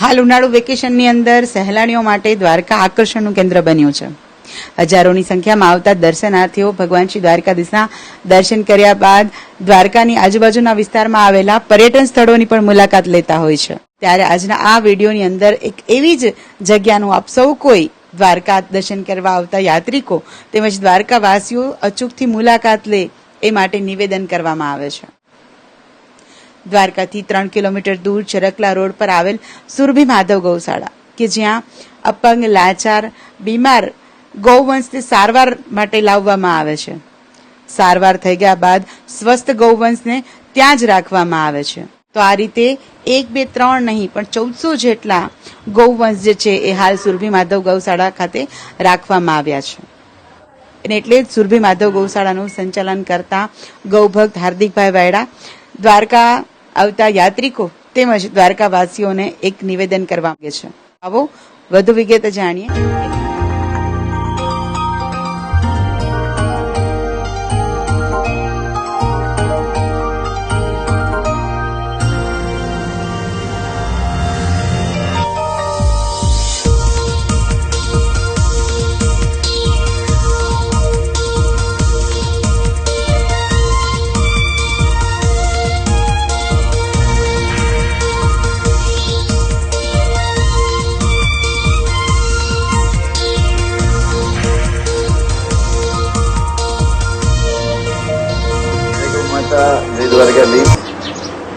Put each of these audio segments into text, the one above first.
હાલ ઉનાળુ વેકેશનની અંદર સહેલાણીઓ માટે દ્વારકા આકર્ષણનું કેન્દ્ર બન્યું છે. હજારોની સંખ્યામાં આવતા દર્શનાર્થીઓ ભગવાન શ્રી દ્વારકાધીશના દર્શન કર્યા બાદ દ્વારકાની આજુબાજુના વિસ્તારમાં આવેલા પર્યટન સ્થળોની પણ મુલાકાત લેતા હોય છે. ત્યારે આજના આ વિડીયોની અંદર એક એવી જ જગ્યાનું આપ સૌ કોઈ દ્વારકા દર્શન કરવા આવતા યાત્રિકો તેમજ દ્વારકાવાસીઓ અચૂકથી મુલાકાત લે એ માટે નિવેદન કરવામાં આવે છે. દ્વારકાથી ત્રણ કિલોમીટર દૂર ચરકલા રોડ પર આવેલ સુરભી માધવ ગૌશાળા, કે જ્યાં અપંગ, લાચાર, બીમાર ગૌવંશને સારવાર માટે લાવવામાં આવે છે. સારવાર થઈ ગયા બાદ સ્વસ્થ ગૌવંશને ત્યાં જ રાખવામાં આવે છે. તો આ રીતે એક, બે, ત્રણ નહીં, પણ ચૌદસો જેટલા ગૌવંશ જે છે એ હાલ સુરભી માધવ ગૌશાળા ખાતે રાખવામાં આવ્યા છે. એટલે જ સુરભી માધવ ગૌશાળાનું સંચાલન કરતા ગૌભક્ત હાર્દિકભાઈ વાયડા દ્વારકા આવતા યાત્રિકો તેમજ દ્વારકાવાસીઓને એક નિવેદન કરવા માંગે છે. આવો વધુ વિગત જાણીએ.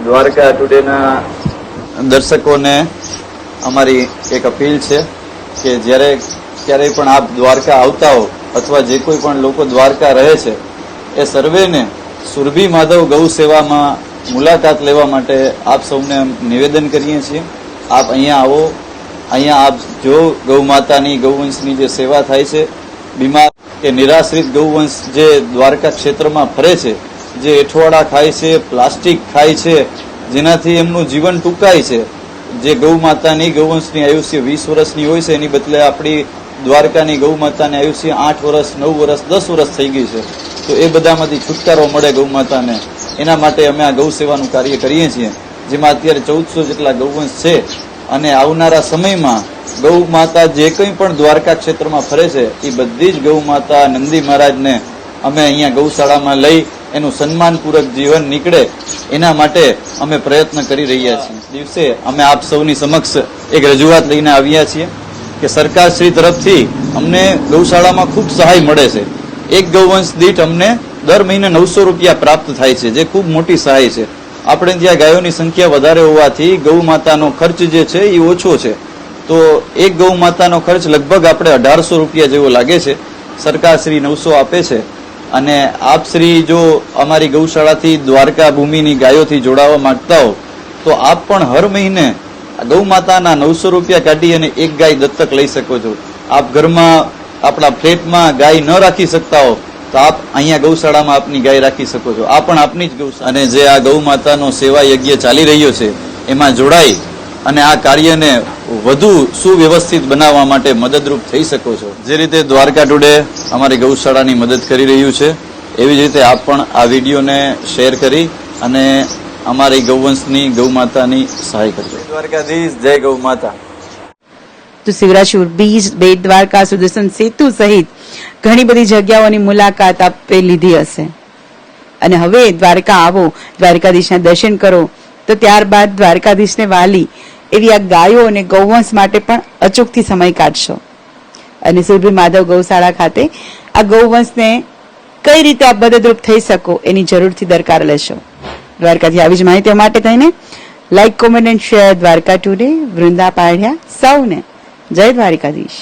દ્વારકા ટુડેના દર્શકોને અમારી એક અપીલ છે કે જ્યારે ક્યારેય પણ આપ દ્વારકા આવતા હો અથવા જે કોઈ પણ લોકો દ્વારકા રહે છે, એ સર્વેને સુરભી માધવ ગૌ સેવામાં મુલાકાત લેવા માટે આપ સૌને નિવેદન કરીએ છીએ. આપ અહીંયા આવો. અહીંયા આપ જો ગૌ માતાની ગૌવંશની જે સેવા થાય છે, બીમાર કે નિરાશ્રિત ગૌવંશ જે દ્વારકા ક્ષેત્રમાં ફરે છે જે એઠવાડા ખાય છે, પ્લાસ્ટિક ખાય છે, જેનાથી એમનું જીવન ટૂંકાય છે. જે ગૌ માતાની ગૌવંશની આયુષ્ય વીસ વર્ષની હોય છે, એની બદલે આપણી દ્વારકાની ગૌ માતાની આયુષ્ય આઠ વર્ષ, નવ વર્ષ, દસ વર્ષ થઈ ગઈ છે. તો એ બધામાંથી છુટકારો મળે ગૌ માતાને. એના માટે અમે આ ગૌ સેવાનું કાર્ય કરીએ છીએ. જેમાં અત્યારે ચૌદસો જેટલા ગૌવંશ છે. અને આવનારા સમયમાં ગૌ માતા જે કંઈ પણ દ્વારકા ક્ષેત્રમાં ફરે છે, એ બધી જ ગૌ માતા નંદી મહારાજને અમે અહીંયા ગૌશાળામાં લઈ એનું સન્માનપૂર્વક જીવન નીકળે, એના માટે અમે પ્રયત્ન કરી રહ્યા છીએ. દિવસે અમે આપ સૌની સમક્ષ એક રજૂઆત લઈને આવ્યા છીએ કે સરકારશ્રી તરફથી અમને ગૌશાળામાં ખૂબ સહાય મળે છે. એક ગૌવંશ દીઠ અમને દર મહિને નવસો રૂપિયા પ્રાપ્ત થાય છે, જે ખૂબ મોટી સહાય છે. આપણે ત્યાં ગાયોની સંખ્યા વધારે હોવાથી ગૌ માતાનો ખર્ચ જે છે એ ઓછો છે. તો એક ગૌ માતાનો ખર્ચ લગભગ આપણે અઢારસો રૂપિયા જેવો લાગે છે. સરકાર શ્રી નવસો આપે છે. અને આપ શ્રી જો અમારી ગૌશાળાથી દ્વારકા ભૂમિની ગાયોથી જોડાવા માંગતા હો, તો આપ પણ હર મહિને ગૌ માતાના નવસો રૂપિયા કાઢી અને એક ગાય દત્તક લઈ શકો છો. આપ ઘરમાં, આપણા ફ્લેટમાં ગાય ન રાખી શકતા હો, તો આપ અહીંયા ગૌશાળામાં આપની ગાય રાખી શકો છો. આ પણ આપની જ ગૌ અને જે આ ગૌ માતાનો સેવા યજ્ઞ ચાલી રહ્યો છે, એમાં જોડાઈ અને આ કાર્યને વધુ સુવ્યવસ્થિત બનાવવા માટે મદદરૂપ થઈ શકો છો. જે રીતે દ્વારકા ટુડે અમારી ગૌશાળાની મદદ કરી રહ્યું છે એવી જ રીતે આપ પણ આ વિડીયોને શેર કરી અને અમારી ગૌવંશની ગૌમાતાની સહાય કરજો. દ્વારકાધીશ જય ગૌ માતા તો શિવરાજપુર બીચ બેટ દ્વારકા સુદર્શન સેતુ સહિત ઘણી બધી જગ્યાઓની મુલાકાત આપે લીધી હશે. અને હવે દ્વારકા આવો દ્વારકાધીશના દર્શન કરો. તો ત્યારબાદ દ્વારકાધીશને વાલી એવી આ ગાયો અને ગૌવંશ માટે પણ અચૂકથી સમય કાઢશો. અને સુરભી માધવ ગૌશાળા ખાતે આ ગૌવંશને કઈ રીતે આપ મદદરૂપ થઈ શકો એની જરૂરથી દરકાર લેશો. દ્વારકાથી આવી જ માહિતીઓ માટે થઈને like comment and share Dwarka today Vrunda પાડ્યા સૌને જય દ્વારકાધીશ.